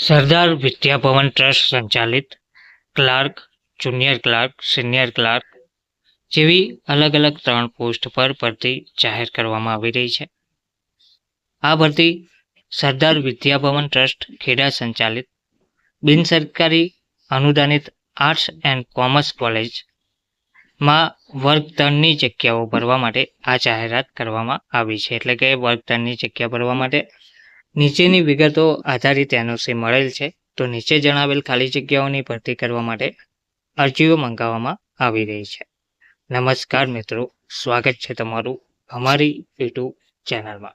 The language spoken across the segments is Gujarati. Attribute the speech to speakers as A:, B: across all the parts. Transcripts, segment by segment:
A: સરદાર વિદ્યાભવન ટ્રસ્ટ સંચાલિત clerk, junior clerk, senior clerk જેવી અલગ અલગ ત્રણ પોસ્ટ પર ભરતી જાહેર કરવામાં આવી રહી છે. આ ભરતી સરદાર વિદ્યાભવન ટ્રસ્ટ ખેડા સંચાલિત બિનસરકારી અનુદાનિત આર્ટ્સ એન્ડ કોમર્સ કોલેજમાં વર્ગ ત્રણની જગ્યાઓ ભરવા માટે આ જાહેરાત કરવામાં આવી છે. એટલે કે વર્ગ ત્રણની જગ્યા ભરવા માટે નીચેની વિગતો આધારિત એનઓસી મળેલ છે, તો નીચે જણાવેલ ખાલી જગ્યાઓની ભરતી કરવા માટે અરજીઓ મંગાવવામાં આવી રહી છે. નમસ્કાર મિત્રો, સ્વાગત છે તમારું અમારી યુટ્યુબ ચેનલમાં.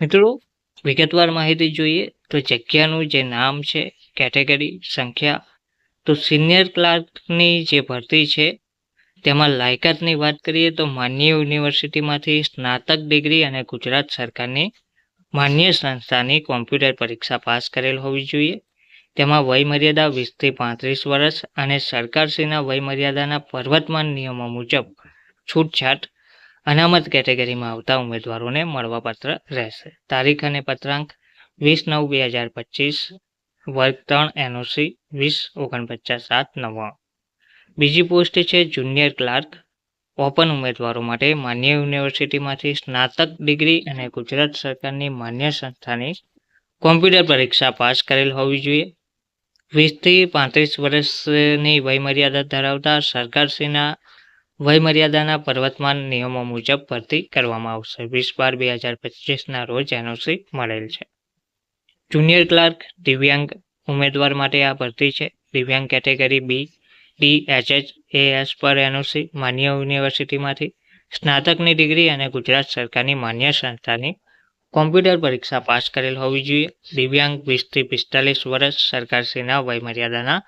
A: મિત્રો, વિગતવાર માહિતી જોઈએ તો જગ્યાનું જે નામ છે, કેટેગરી, સંખ્યા, તો સિનિયર ક્લાર્કની જે ભરતી છે, તેમાં લાયકાતની વાત કરીએ તો માન્ય યુનિવર્સિટીમાંથી સ્નાતક ડિગ્રી અને ગુજરાત સરકારની માન્ય સંસ્થાની કોમ્પ્યુટર પરીક્ષા પાસ કરેલ હોવી જોઈએ. તેમાં વયમર્યાદા વીસથી પાંત્રીસ વર્ષ અને સરકારશ્રીના વયમર્યાદાના પર્વતમાન નિયમો મુજબ છૂટછાટ અનામત કેટેગરીમાં આવતા ઉમેદવારોને મળવાપાત્ર રહેશે. તારીખ અને પત્રાંક વીસ નવ બે હજાર પચીસ, વર્ગ ત્રણ એનઓસી વીસ ઓગણપચાસ સાત નવ્વાણું બીજી પોસ્ટ છે જુનિયર ક્લાર્ક ઓપન ઉમેદવારો માટે માન્ય યુનિવર્સિટીમાંથી સ્નાતક ડિગ્રી અને ગુજરાત સરકારની માન્ય સંસ્થાની કોમ્પ્યુટર પરીક્ષા પાસ કરેલ હોવી જોઈએ. વીસથી પાંત્રીસ વર્ષની વયમર્યાદા ધરાવતા સરકારશ્રીના વયમર્યાદાના પર્વતમાન નિયમો મુજબ ભરતી કરવામાં આવશે. વીસ બાર બે હજાર પચીસના રોજ એનઓસી મળેલ છે. જુનિયર ક્લાર્ક દિવ્યાંગ ઉમેદવાર માટે આ ભરતી છે. દિવ્યાંગ કેટેગરી બી ડી પર એનઓસી માન્ય યુનિવર્સિટીમાંથી સ્નાતકની ડિગ્રી અને ગુજરાત સરકારની માન્ય સંસ્થાની કોમ્પ્યુટર પરીક્ષા પાસ કરેલ હોવી જોઈએ. દિવ્યાંગ વીસથી પિસ્તાલીસ વર્ષ સરકારશ્રીના વયમર્યાદાના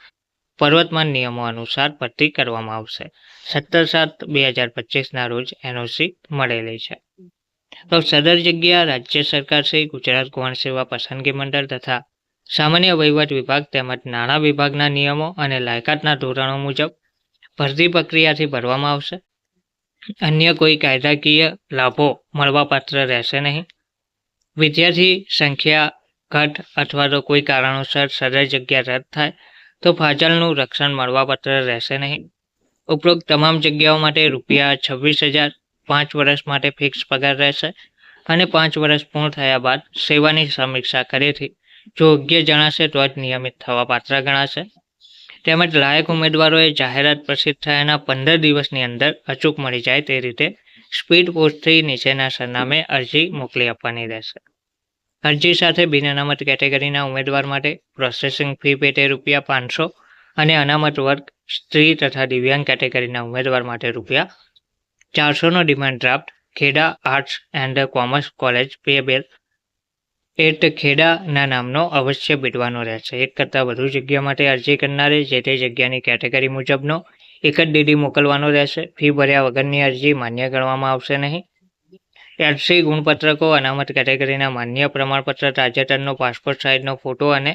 A: પર્વતમાન નિયમો અનુસાર ભરતી કરવામાં આવશે. સત્તર સાત બે હજાર પચીસના રોજ એનઓસી મળેલી છે. તો સદર જગ્યા રાજ્ય સરકાર શ્રી ગુજરાત ગૌણ સેવા પસંદગી મંડળ તથા સામાન્ય વહીવટ વિભાગ તેમજ નાણાં વિભાગના નિયમો અને લાયકાતના ધોરણો મુજબ ભરતી પ્રક્રિયાથી ભરવામાં આવશે. અન્ય કોઈ કાયદાકીય લાભો મળવાપાત્ર રહેશે નહીં. વિદ્યાર્થી સંખ્યા, ઘટ અથવા તો કોઈ કારણોસર સદર જગ્યા રદ થાય તો ફાજલનું રક્ષણ મળવાપાત્ર રહેશે નહીં. ઉપરોક્ત તમામ જગ્યાઓ માટે રૂપિયા છવ્વીસ હજાર પાંચ વર્ષ માટે ફિક્સ પગાર રહેશે અને પાંચ વર્ષ પૂર્ણ થયા બાદ સેવાની સમીક્ષા કરેથી યોગ્ય જણાશે તો જ નિયમિત થવા પાત્ર ગણાશે. તેમજ લાયક ઉમેદવારોએ જાહેરાત પ્રસિદ્ધ થયાના પંદર દિવસની અંદર અચૂક મળી જાય તે રીતે સ્પીડ પોસ્ટથી નીચેના સરનામે અરજી મોકલી આપવાની રહેશે. અરજી સાથે બિન અનામત કેટેગરીના ઉમેદવાર માટે પ્રોસેસિંગ ફી પેટે રૂપિયા પાંચસો અને અનામત વર્ગ, સ્ત્રી તથા દિવ્યાંગ કેટેગરીના ઉમેદવાર માટે રૂપિયા ચારસોનો demand draft, Kheda arts and commerce college payable at ખેડાના નામનો અવશ્ય બીટવાનો રહેશે. એક કરતાં વધુ જગ્યા માટે અરજી કરનારે જે તે જગ્યાની કેટેગરી મુજબનો એક જ ડીડી મોકલવાનો રહેશે. ફી ભર્યા વગરની અરજી માન્ય ગણવામાં આવશે નહીં. એલસી ગુણપત્રકો અનામત કેટેગરીના માન્ય પ્રમાણપત્ર, તાજેતરનો પાસપોર્ટ સાઇઝનો ફોટો અને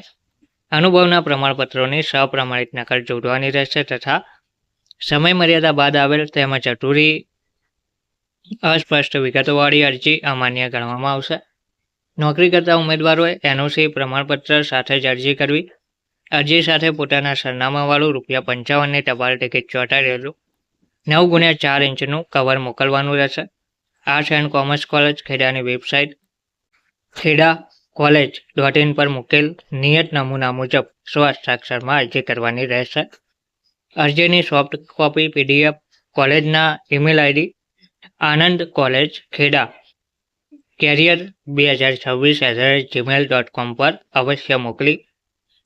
A: અનુભવના પ્રમાણપત્રોની સપ્રમાણિત નકલ જોડવાની રહેશે તથા સમય મર્યાદા બાદ આવેલ તેમજ અધૂરી અસ્પષ્ટ વિગતોવાળી અરજી અમાન્ય ગણવામાં આવશે. નોકરી કરતા ઉમેદવારોએ એનઓસી પ્રમાણપત્ર સાથે જ અરજી કરવી. અરજી સાથે પોતાના સરનામાવાળું રૂપિયા પંચાવનની ટપાલ ટિકિટ ચોંટાડેલું નવ ગુણ્યા ચાર ઇંચનું કવર મોકલવાનું રહેશે. Arts and commerce college ખેડાની website Kheda college dot in પર મૂકેલ નિયત નમૂના મુજબ સ્વહસ્તાક્ષરમાં અરજી કરવાની રહેશે. અરજીની સોફ્ટ કોપી પીડીએફ કોલેજના email ID Anand college Kheda career બે હજાર છવ્વીસ at rate Gmail dot com પર અવશ્ય મોકલી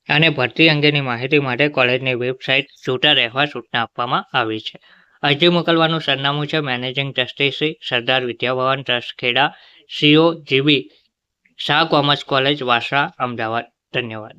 A: અને ભરતી અંગેની માહિતી માટે કોલેજની વેબસાઇટ છૂટા રહેવા સૂચના આપવામાં આવી છે. અરજી મોકલવાનું સરનામું છે managing trustee Shri Sardar Vidyabhavan trust Kheda CO GB Shah commerce college Vasa Ahmedabad. ધન્યવાદ.